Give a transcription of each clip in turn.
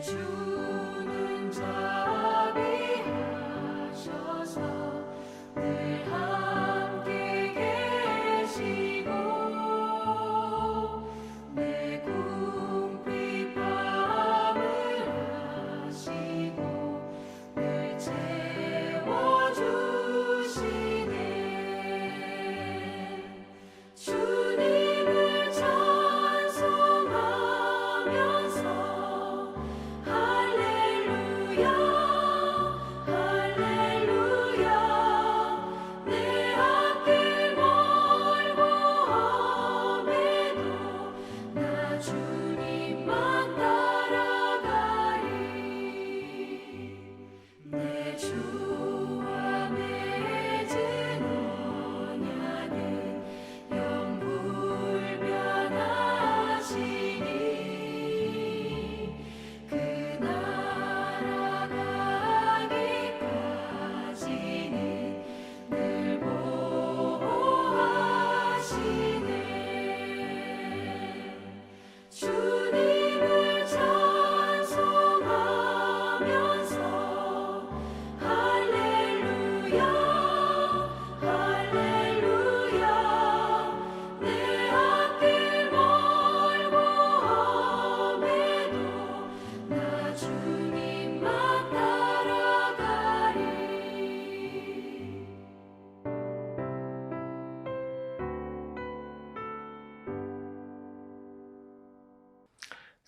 주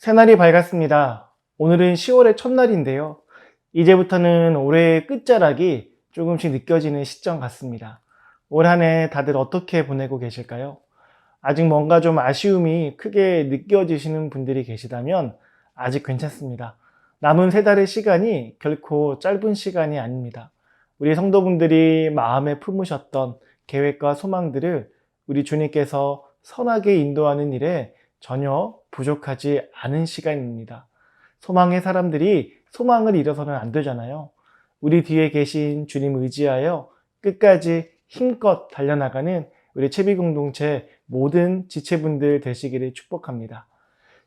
새날이 밝았습니다. 오늘은 10월의 첫날인데요. 이제부터는 올해의 끝자락이 조금씩 느껴지는 시점 같습니다. 올 한 해 다들 어떻게 보내고 계실까요? 아직 뭔가 좀 아쉬움이 크게 느껴지시는 분들이 계시다면 아직 괜찮습니다. 남은 세 달의 시간이 결코 짧은 시간이 아닙니다. 우리 성도분들이 마음에 품으셨던 계획과 소망들을 우리 주님께서 선하게 인도하는 일에 전혀 부족하지 않은 시간입니다. 소망의 사람들이 소망을 잃어서는 안 되잖아요. 우리 뒤에 계신 주님 의지하여 끝까지 힘껏 달려나가는 우리 채비 공동체 모든 지체분들 되시기를 축복합니다.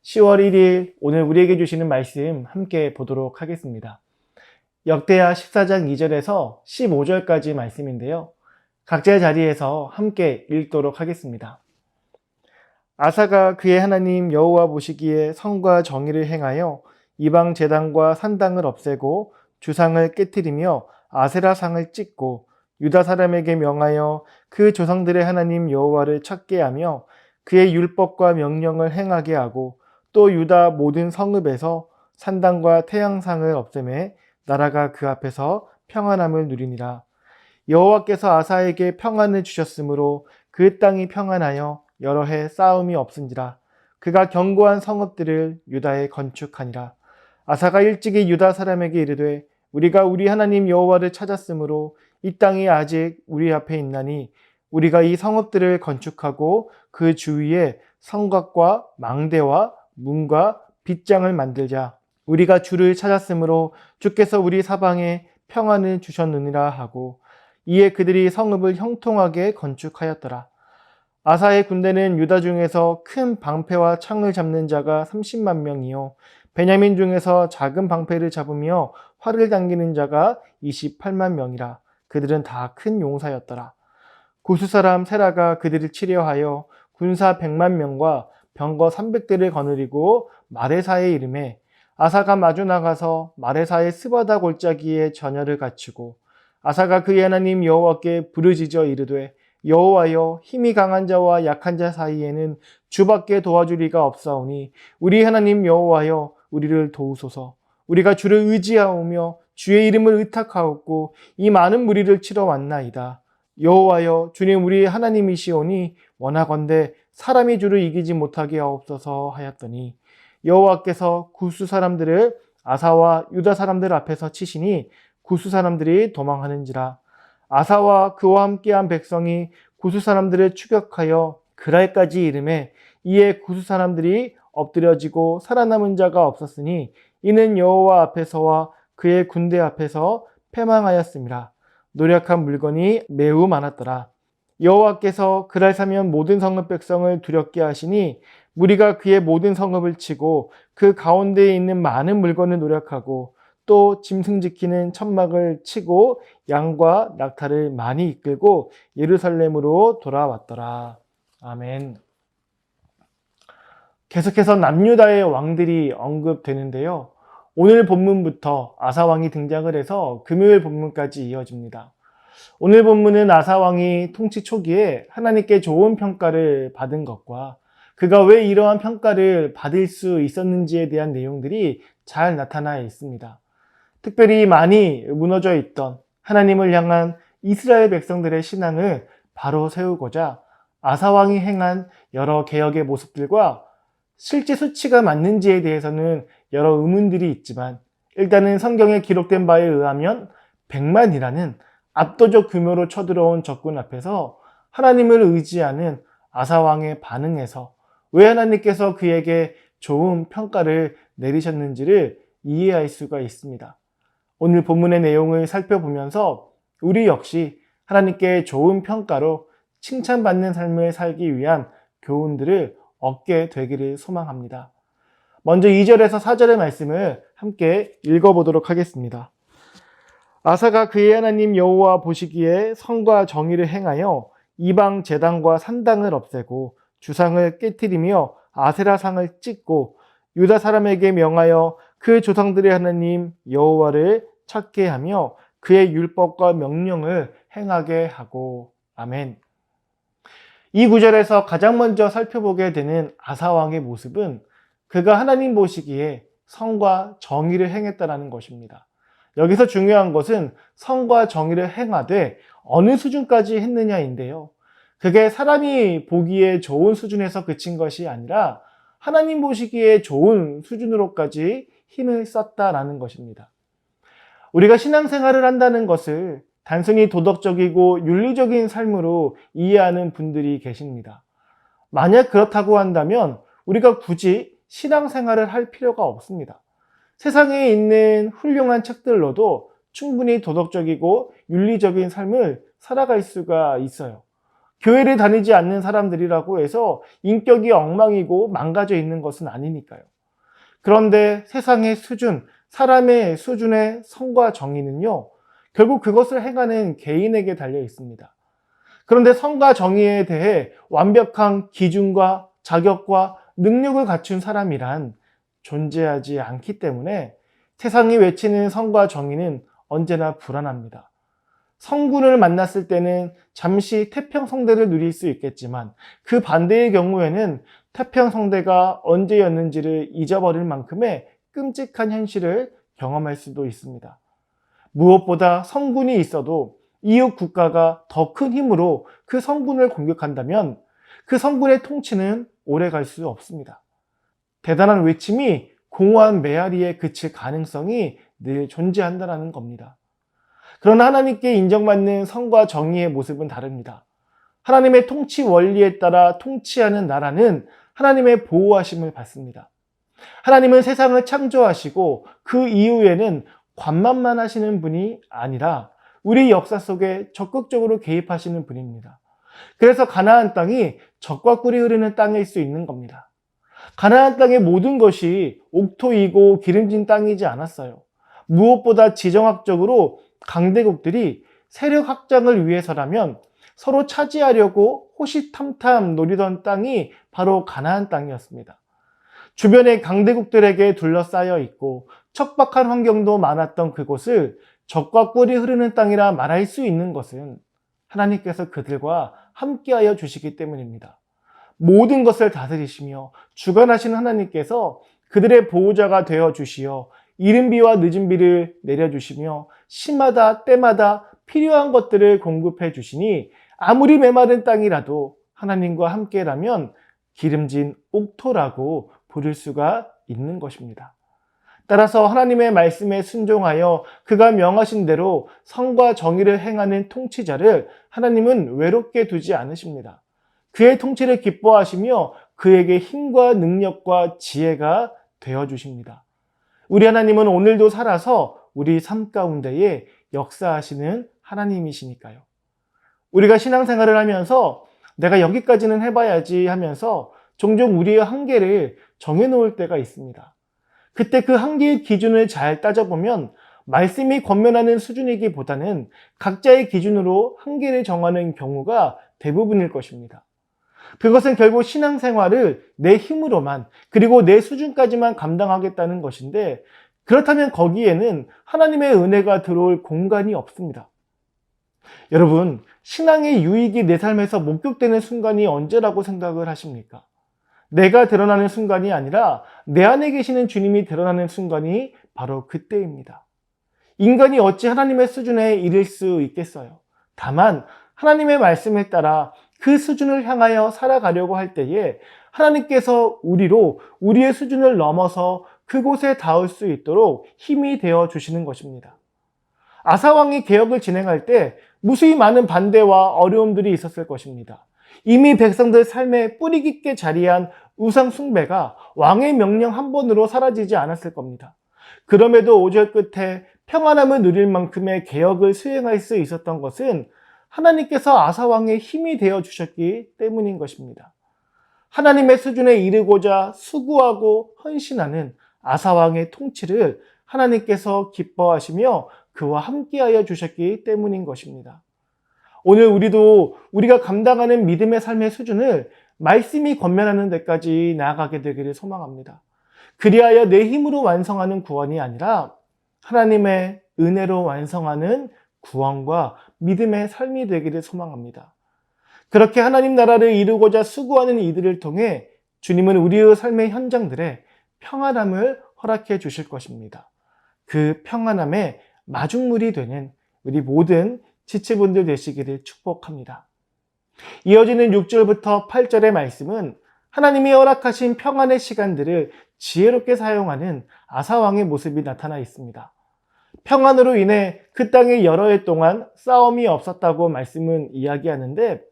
10월 1일 오늘 우리에게 주시는 말씀 함께 보도록 하겠습니다. 역대하 14장 2절에서 15절까지 말씀인데요. 각자의 자리에서 함께 읽도록 하겠습니다. 아사가 그의 하나님 여호와 보시기에 성과 정의를 행하여 이방 제단과 산당을 없애고 주상을 깨뜨리며 아세라상을 찢고 유다 사람에게 명하여 그 조상들의 하나님 여호와를 찾게 하며 그의 율법과 명령을 행하게 하고 또 유다 모든 성읍에서 산당과 태양상을 없애매 나라가 그 앞에서 평안함을 누리니라. 여호와께서 아사에게 평안을 주셨으므로 그 땅이 평안하여 여러 해 싸움이 없은지라 그가 견고한 성읍들을 유다에 건축하니라. 아사가 일찍이 유다 사람에게 이르되 우리가 우리 하나님 여호와를 찾았으므로 이 땅이 아직 우리 앞에 있나니 우리가 이 성읍들을 건축하고 그 주위에 성곽과 망대와 문과 빗장을 만들자. 우리가 주를 찾았으므로 주께서 우리 사방에 평안을 주셨느니라 하고 이에 그들이 성읍을 형통하게 건축하였더라 아사의 군대는 유다 중에서 큰 방패와 창을 잡는 자가 30만 명이요. 베냐민 중에서 작은 방패를 잡으며 활을 당기는 자가 28만 명이라. 그들은 다 큰 용사였더라. 구수 사람 세라가 그들을 치려하여 군사 100만 명과 병거 300대를 거느리고 마레사에 이름에 아사가 마주 나가서 마레사의 스바다 골짜기에 전열을 갖추고 아사가 그의 하나님 여호와께 부르짖어 이르되 여호와여 힘이 강한 자와 약한 자 사이에는 주밖에 도와줄 이가 없사오니 우리 하나님 여호와여 우리를 도우소서. 우리가 주를 의지하오며 주의 이름을 의탁하옵고 이 많은 무리를 치러 왔나이다. 여호와여 주님 우리 하나님이시오니 원하건대 사람이 주를 이기지 못하게 하옵소서 하였더니 여호와께서 구스 사람들을 아사와 유다 사람들 앞에서 치시니 구스 사람들이 도망하는지라 아사와 그와 함께한 백성이 구스 사람들을 추격하여 그랄까지 이름에 이에 구스 사람들이 엎드려지고 살아남은 자가 없었으니 이는 여호와 앞에서와 그의 군대 앞에서 패망하였습니다. 노력한 물건이 매우 많았더라. 여호와께서 그날 사면 모든 성읍 백성을 두렵게 하시니 무리가 그의 모든 성읍을 치고 그 가운데에 있는 많은 물건을 노력하고 또 짐승 지키는 천막을 치고 양과 낙타를 많이 이끌고 예루살렘으로 돌아왔더라. 아멘. 계속해서 남유다의 왕들이 언급되는데요. 오늘 본문부터 아사왕이 등장을 해서 금요일 본문까지 이어집니다. 오늘 본문은 아사왕이 통치 초기에 하나님께 좋은 평가를 받은 것과 그가 왜 이러한 평가를 받을 수 있었는지에 대한 내용들이 잘 나타나 있습니다. 특별히 많이 무너져 있던 하나님을 향한 이스라엘 백성들의 신앙을 바로 세우고자 아사왕이 행한 여러 개혁의 모습들과 실제 수치가 맞는지에 대해서는 여러 의문들이 있지만 일단은 성경에 기록된 바에 의하면 100만이라는 압도적 규모로 쳐들어온 적군 앞에서 하나님을 의지하는 아사왕의 반응에서 왜 하나님께서 그에게 좋은 평가를 내리셨는지를 이해할 수가 있습니다. 오늘 본문의 내용을 살펴보면서 우리 역시 하나님께 좋은 평가로 칭찬받는 삶을 살기 위한 교훈들을 얻게 되기를 소망합니다. 먼저 2절에서 4절의 말씀을 함께 읽어보도록 하겠습니다. 아사가 그의 하나님 여호와 보시기에 성과 정의를 행하여 이방 제단과 산당을 없애고 주상을 깨뜨리며 아세라상을 찢고 유다 사람에게 명하여 그 조상들의 하나님 여호와를 찾게 하며 그의 율법과 명령을 행하게 하고 아멘. 이 구절에서 가장 먼저 살펴보게 되는 아사왕의 모습은 그가 하나님 보시기에 성과 정의를 행했다라는 것입니다. 여기서 중요한 것은 성과 정의를 행하되 어느 수준까지 했느냐인데요. 그게 사람이 보기에 좋은 수준에서 그친 것이 아니라 하나님 보시기에 좋은 수준으로까지 힘을 썼다라는 것입니다. 우리가 신앙생활을 한다는 것을 단순히 도덕적이고 윤리적인 삶으로 이해하는 분들이 계십니다. 만약 그렇다고 한다면 우리가 굳이 신앙생활을 할 필요가 없습니다. 세상에 있는 훌륭한 책들로도 충분히 도덕적이고 윤리적인 삶을 살아갈 수가 있어요. 교회를 다니지 않는 사람들이라고 해서 인격이 엉망이고 망가져 있는 것은 아니니까요. 그런데 세상의 수준, 사람의 수준의 성과 정의는요, 결국 그것을 행하는 개인에게 달려 있습니다. 그런데 성과 정의에 대해 완벽한 기준과 자격과 능력을 갖춘 사람이란 존재하지 않기 때문에 세상이 외치는 성과 정의는 언제나 불안합니다. 성군을 만났을 때는 잠시 태평성대를 누릴 수 있겠지만 그 반대의 경우에는 태평성대가 언제였는지를 잊어버릴 만큼의 끔찍한 현실을 경험할 수도 있습니다. 무엇보다 성군이 있어도 이웃 국가가 더 큰 힘으로 그 성군을 공격한다면 그 성군의 통치는 오래 갈 수 없습니다. 대단한 외침이 공허한 메아리에 그칠 가능성이 늘 존재한다는 겁니다. 그러나 하나님께 인정받는 성과 정의의 모습은 다릅니다. 하나님의 통치 원리에 따라 통치하는 나라는 하나님의 보호하심을 받습니다. 하나님은 세상을 창조하시고 그 이후에는 관만만 하시는 분이 아니라 우리 역사 속에 적극적으로 개입하시는 분입니다. 그래서 가나안 땅이 적과 꿀이 흐르는 땅일 수 있는 겁니다. 가나안 땅의 모든 것이 옥토이고 기름진 땅이지 않았어요. 무엇보다 지정학적으로 강대국들이 세력 확장을 위해서라면 서로 차지하려고 호시탐탐 노리던 땅이 바로 가나안 땅이었습니다. 주변의 강대국들에게 둘러싸여 있고 척박한 환경도 많았던 그곳을 적과 꿀이 흐르는 땅이라 말할 수 있는 것은 하나님께서 그들과 함께하여 주시기 때문입니다. 모든 것을 다스리시며 주관하시는 하나님께서 그들의 보호자가 되어 주시어 이른 비와 늦은 비를 내려 주시며 시마다 때마다 필요한 것들을 공급해 주시니 아무리 메마른 땅이라도 하나님과 함께라면 기름진 옥토라고 부를 수가 있는 것입니다. 따라서 하나님의 말씀에 순종하여 그가 명하신 대로 성과 정의를 행하는 통치자를 하나님은 외롭게 두지 않으십니다. 그의 통치를 기뻐하시며 그에게 힘과 능력과 지혜가 되어 주십니다. 우리 하나님은 오늘도 살아서 우리 삶 가운데에 역사하시는 하나님이시니까요. 우리가 신앙생활을 하면서 내가 여기까지는 해봐야지 하면서 종종 우리의 한계를 정해놓을 때가 있습니다. 그때 그 한계의 기준을 잘 따져보면 말씀이 권면하는 수준이기보다는 각자의 기준으로 한계를 정하는 경우가 대부분일 것입니다. 그것은 결국 신앙생활을 내 힘으로만 그리고 내 수준까지만 감당하겠다는 것인데 그렇다면 거기에는 하나님의 은혜가 들어올 공간이 없습니다. 여러분, 신앙의 유익이 내 삶에서 목격되는 순간이 언제라고 생각을 하십니까? 내가 드러나는 순간이 아니라 내 안에 계시는 주님이 드러나는 순간이 바로 그때입니다. 인간이 어찌 하나님의 수준에 이를 수 있겠어요? 다만 하나님의 말씀에 따라 그 수준을 향하여 살아가려고 할 때에 하나님께서 우리로 우리의 수준을 넘어서 그곳에 닿을 수 있도록 힘이 되어 주시는 것입니다. 아사왕이 개혁을 진행할 때 무수히 많은 반대와 어려움들이 있었을 것입니다. 이미 백성들 삶에 뿌리 깊게 자리한 우상 숭배가 왕의 명령 한 번으로 사라지지 않았을 겁니다. 그럼에도 5절 끝에 평안함을 누릴 만큼의 개혁을 수행할 수 있었던 것은 하나님께서 아사왕의 힘이 되어 주셨기 때문인 것입니다. 하나님의 수준에 이르고자 수고하고 헌신하는 아사왕의 통치를 하나님께서 기뻐하시며 그와 함께하여 주셨기 때문인 것입니다. 오늘 우리도 우리가 감당하는 믿음의 삶의 수준을 말씀이 권면하는 데까지 나아가게 되기를 소망합니다. 그리하여 내 힘으로 완성하는 구원이 아니라 하나님의 은혜로 완성하는 구원과 믿음의 삶이 되기를 소망합니다. 그렇게 하나님 나라를 이루고자 수고하는 이들을 통해 주님은 우리의 삶의 현장들에 평안함을 허락해 주실 것입니다. 그 평안함의 마중물이 되는 우리 모든 지체분들 되시기를 축복합니다. 이어지는 6절부터 8절의 말씀은 하나님이 허락하신 평안의 시간들을 지혜롭게 사용하는 아사왕의 모습이 나타나 있습니다. 평안으로 인해 그 땅에 여러 해 동안 싸움이 없었다고 말씀은 이야기하는데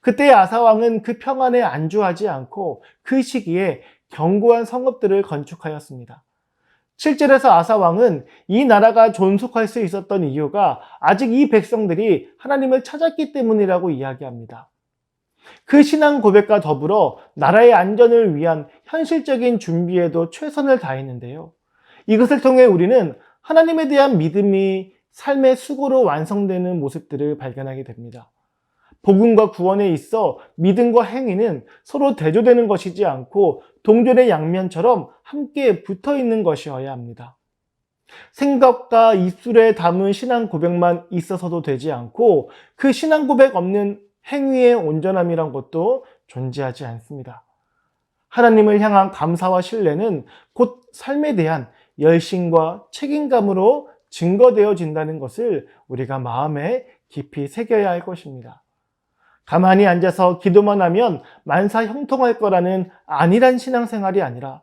그때 아사왕은 그 평안에 안주하지 않고 그 시기에 견고한 성읍들을 건축하였습니다. 7절에서 아사왕은 이 나라가 존속할 수 있었던 이유가 아직 이 백성들이 하나님을 찾았기 때문이라고 이야기합니다. 그 신앙 고백과 더불어 나라의 안전을 위한 현실적인 준비에도 최선을 다했는데요. 이것을 통해 우리는 하나님에 대한 믿음이 삶의 수고로 완성되는 모습들을 발견하게 됩니다. 복음과 구원에 있어 믿음과 행위는 서로 대조되는 것이지 않고 동전의 양면처럼 함께 붙어 있는 것이어야 합니다. 생각과 입술에 담은 신앙 고백만 있어서도 되지 않고 그 신앙 고백 없는 행위의 온전함이란 것도 존재하지 않습니다. 하나님을 향한 감사와 신뢰는 곧 삶에 대한 열심과 책임감으로 증거되어진다는 것을 우리가 마음에 깊이 새겨야 할 것입니다. 가만히 앉아서 기도만 하면 만사 형통할 거라는 안일한 신앙생활이 아니라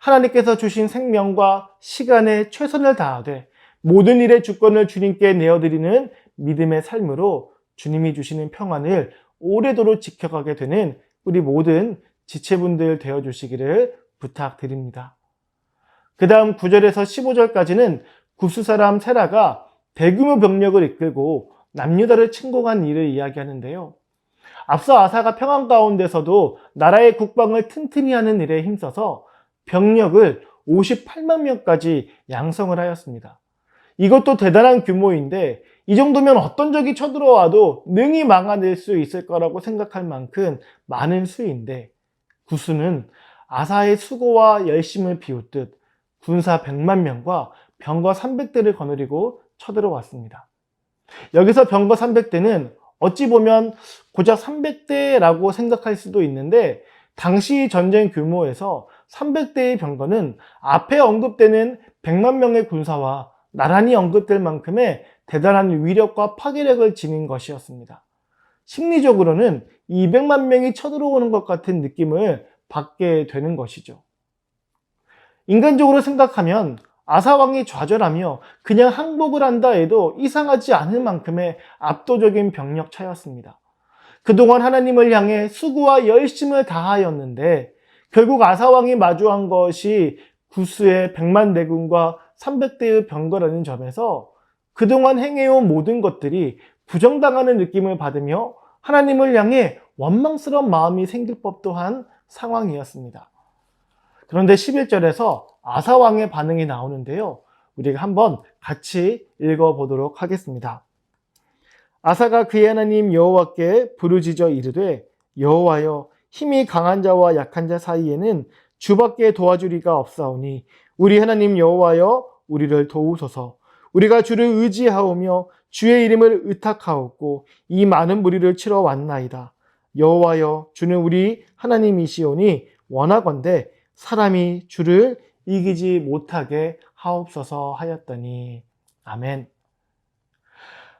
하나님께서 주신 생명과 시간에 최선을 다하되 모든 일의 주권을 주님께 내어드리는 믿음의 삶으로 주님이 주시는 평안을 오래도록 지켜가게 되는 우리 모든 지체분들 되어 주시기를 부탁드립니다. 그 다음 9절에서 15절까지는 구스 사람 세라가 대규모 병력을 이끌고 남유다를 침공한 일을 이야기하는데요. 앞서 아사가 평안 가운데서도 나라의 국방을 튼튼히 하는 일에 힘써서 병력을 58만 명까지 양성을 하였습니다. 이것도 대단한 규모인데 이 정도면 어떤 적이 쳐들어와도 능히 막아낼 수 있을 거라고 생각할 만큼 많은 수인데 구수는 아사의 수고와 열심을 비웃듯 군사 100만 명과 병거 300대를 거느리고 쳐들어왔습니다. 여기서 병거 300대는 어찌 보면 고작 300대라고 생각할 수도 있는데 당시 전쟁 규모에서 300대의 병거는 앞에 언급되는 100만 명의 군사와 나란히 언급될 만큼의 대단한 위력과 파괴력을 지닌 것이었습니다. 심리적으로는 200만 명이 쳐들어오는 것 같은 느낌을 받게 되는 것이죠. 인간적으로 생각하면 아사왕이 좌절하며 그냥 항복을 한다 해도 이상하지 않을 만큼의 압도적인 병력 차였습니다. 그동안 하나님을 향해 수고와 열심을 다하였는데 결국 아사왕이 마주한 것이 구스의 100만 대군과 300대의 병거라는 점에서 그동안 행해온 모든 것들이 부정당하는 느낌을 받으며 하나님을 향해 원망스러운 마음이 생길 법도 한 상황이었습니다. 그런데 11절에서 아사왕의 반응이 나오는데요. 우리가 한번 같이 읽어보도록 하겠습니다. 아사가 그의 하나님 여호와께 부르짖어 이르되 여호와여 힘이 강한 자와 약한 자 사이에는 주밖에 도와주리가 없사오니 우리 하나님 여호와여 우리를 도우소서 우리가 주를 의지하오며 주의 이름을 의탁하옵고 이 많은 무리를 치러 왔나이다 여호와여 주는 우리 하나님이시오니 원하건대 사람이 주를 이기지 못하게 하옵소서 하였더니 아멘.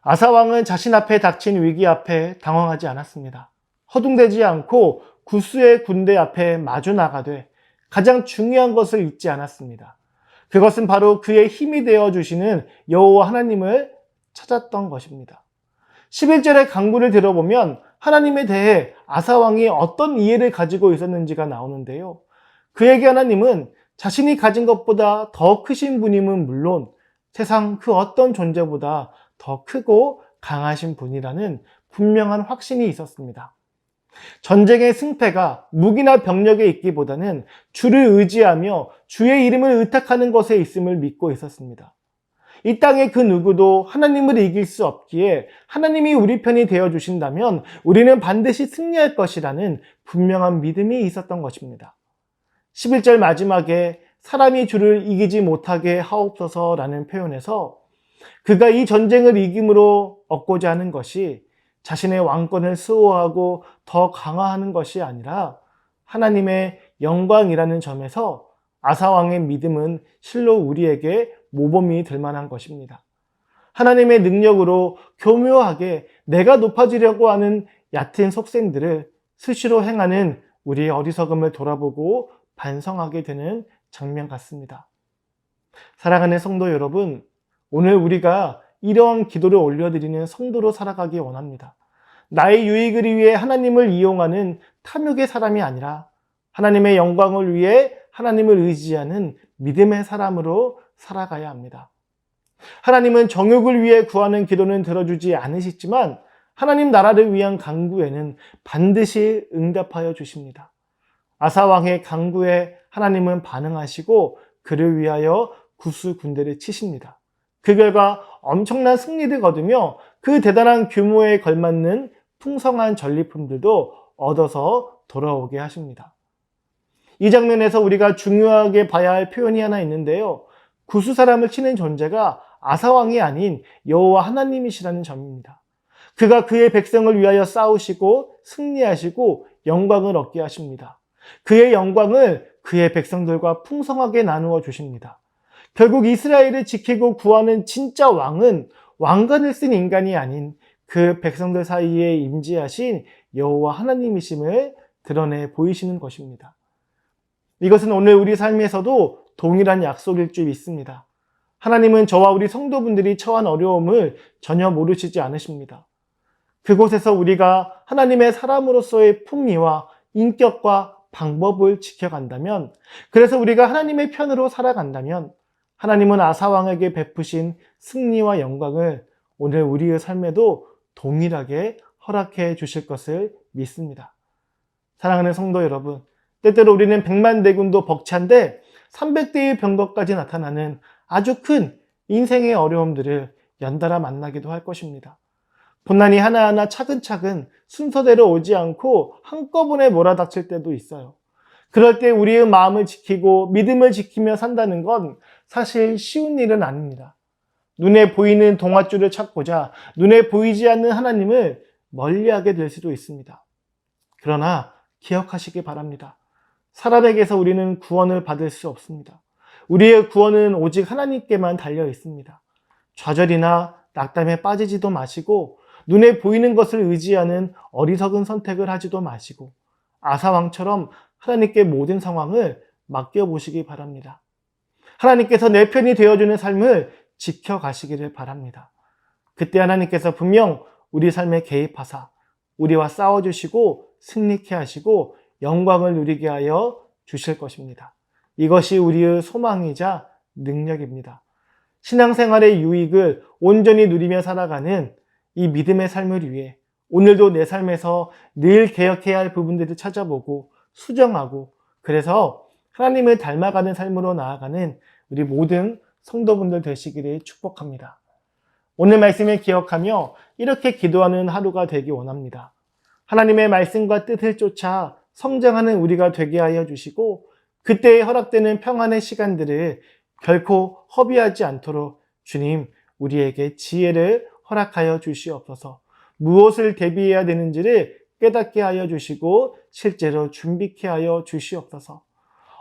아사왕은 자신 앞에 닥친 위기 앞에 당황하지 않았습니다. 허둥대지 않고 구스의 군대 앞에 마주 나가되 가장 중요한 것을 잊지 않았습니다. 그것은 바로 그의 힘이 되어 주시는 여호와 하나님을 찾았던 것입니다. 11절의 강구를 들어보면 하나님에 대해 아사왕이 어떤 이해를 가지고 있었는지가 나오는데요. 그에게 하나님은 자신이 가진 것보다 더 크신 분임은 물론 세상 그 어떤 존재보다 더 크고 강하신 분이라는 분명한 확신이 있었습니다. 전쟁의 승패가 무기나 병력에 있기보다는 주를 의지하며 주의 이름을 의탁하는 것에 있음을 믿고 있었습니다. 이 땅의 그 누구도 하나님을 이길 수 없기에 하나님이 우리 편이 되어 주신다면 우리는 반드시 승리할 것이라는 분명한 믿음이 있었던 것입니다. 11절 마지막에 사람이 주를 이기지 못하게 하옵소서라는 표현에서 그가 이 전쟁을 이김으로 얻고자 하는 것이 자신의 왕권을 수호하고 더 강화하는 것이 아니라 하나님의 영광이라는 점에서 아사왕의 믿음은 실로 우리에게 모범이 될 만한 것입니다. 하나님의 능력으로 교묘하게 내가 높아지려고 하는 얕은 속셈들을 수시로 행하는 우리의 어리석음을 돌아보고 반성하게 되는 장면 같습니다. 사랑하는 성도 여러분, 오늘 우리가 이러한 기도를 올려드리는 성도로 살아가기 원합니다. 나의 유익을 위해 하나님을 이용하는 탐욕의 사람이 아니라 하나님의 영광을 위해 하나님을 의지하는 믿음의 사람으로 살아가야 합니다. 하나님은 정욕을 위해 구하는 기도는 들어주지 않으시지만 하나님 나라를 위한 강구에는 반드시 응답하여 주십니다. 아사왕의 강구에 하나님은 반응하시고 그를 위하여 구수 군대를 치십니다. 그 결과 엄청난 승리를 거두며 그 대단한 규모에 걸맞는 풍성한 전리품들도 얻어서 돌아오게 하십니다. 이 장면에서 우리가 중요하게 봐야 할 표현이 하나 있는데요. 구수 사람을 치는 존재가 아사왕이 아닌 여호와 하나님이시라는 점입니다. 그가 그의 백성을 위하여 싸우시고 승리하시고 영광을 얻게 하십니다. 그의 영광을 그의 백성들과 풍성하게 나누어 주십니다. 결국 이스라엘을 지키고 구하는 진짜 왕은 왕관을 쓴 인간이 아닌 그 백성들 사이에 임재하신 여호와 하나님이심을 드러내 보이시는 것입니다. 이것은 오늘 우리 삶에서도 동일한 약속일 줄 믿습니다. 하나님은 저와 우리 성도분들이 처한 어려움을 전혀 모르시지 않으십니다. 그곳에서 우리가 하나님의 사람으로서의 품위와 인격과 방법을 지켜간다면, 그래서 우리가 하나님의 편으로 살아간다면, 하나님은 아사왕에게 베푸신 승리와 영광을 오늘 우리의 삶에도 동일하게 허락해 주실 것을 믿습니다. 사랑하는 성도 여러분, 때때로 우리는 백만 대군도 벅찬데 300대의 병거까지 나타나는 아주 큰 인생의 어려움들을 연달아 만나기도 할 것입니다. 고난이 하나하나 차근차근 순서대로 오지 않고 한꺼번에 몰아닥칠 때도 있어요. 그럴 때 우리의 마음을 지키고 믿음을 지키며 산다는 건 사실 쉬운 일은 아닙니다. 눈에 보이는 동화줄을 찾고자 눈에 보이지 않는 하나님을 멀리하게 될 수도 있습니다. 그러나 기억하시기 바랍니다. 사람에게서 우리는 구원을 받을 수 없습니다. 우리의 구원은 오직 하나님께만 달려 있습니다. 좌절이나 낙담에 빠지지도 마시고 눈에 보이는 것을 의지하는 어리석은 선택을 하지도 마시고 아사왕처럼 하나님께 모든 상황을 맡겨보시기 바랍니다. 하나님께서 내 편이 되어주는 삶을 지켜가시기를 바랍니다. 그때 하나님께서 분명 우리 삶에 개입하사 우리와 싸워주시고 승리케 하시고 영광을 누리게 하여 주실 것입니다. 이것이 우리의 소망이자 능력입니다. 신앙생활의 유익을 온전히 누리며 살아가는 이 믿음의 삶을 위해 오늘도 내 삶에서 늘 개혁해야 할 부분들을 찾아보고 수정하고 그래서 하나님을 닮아가는 삶으로 나아가는 우리 모든 성도분들 되시기를 축복합니다. 오늘 말씀을 기억하며 이렇게 기도하는 하루가 되기 원합니다. 하나님의 말씀과 뜻을 쫓아 성장하는 우리가 되게 하여 주시고 그때에 허락되는 평안의 시간들을 결코 허비하지 않도록 주님 우리에게 지혜를 허락하여 주시옵소서. 무엇을 대비해야 되는지를 깨닫게 하여 주시고 실제로 준비케 하여 주시옵소서.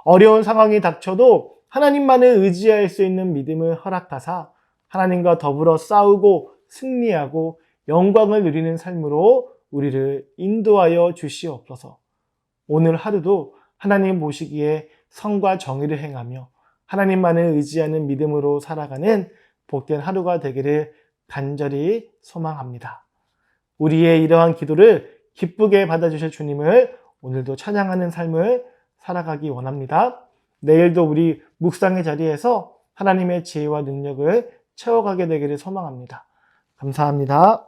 어려운 상황이 닥쳐도 하나님만을 의지할 수 있는 믿음을 허락하사 하나님과 더불어 싸우고 승리하고 영광을 누리는 삶으로 우리를 인도하여 주시옵소서. 오늘 하루도 하나님 보시기에 성과 정의를 행하며 하나님만을 의지하는 믿음으로 살아가는 복된 하루가 되기를 간절히 소망합니다. 우리의 이러한 기도를 기쁘게 받아주실 주님을 오늘도 찬양하는 삶을 살아가기 원합니다. 내일도 우리 묵상의 자리에서 하나님의 지혜와 능력을 채워가게 되기를 소망합니다. 감사합니다.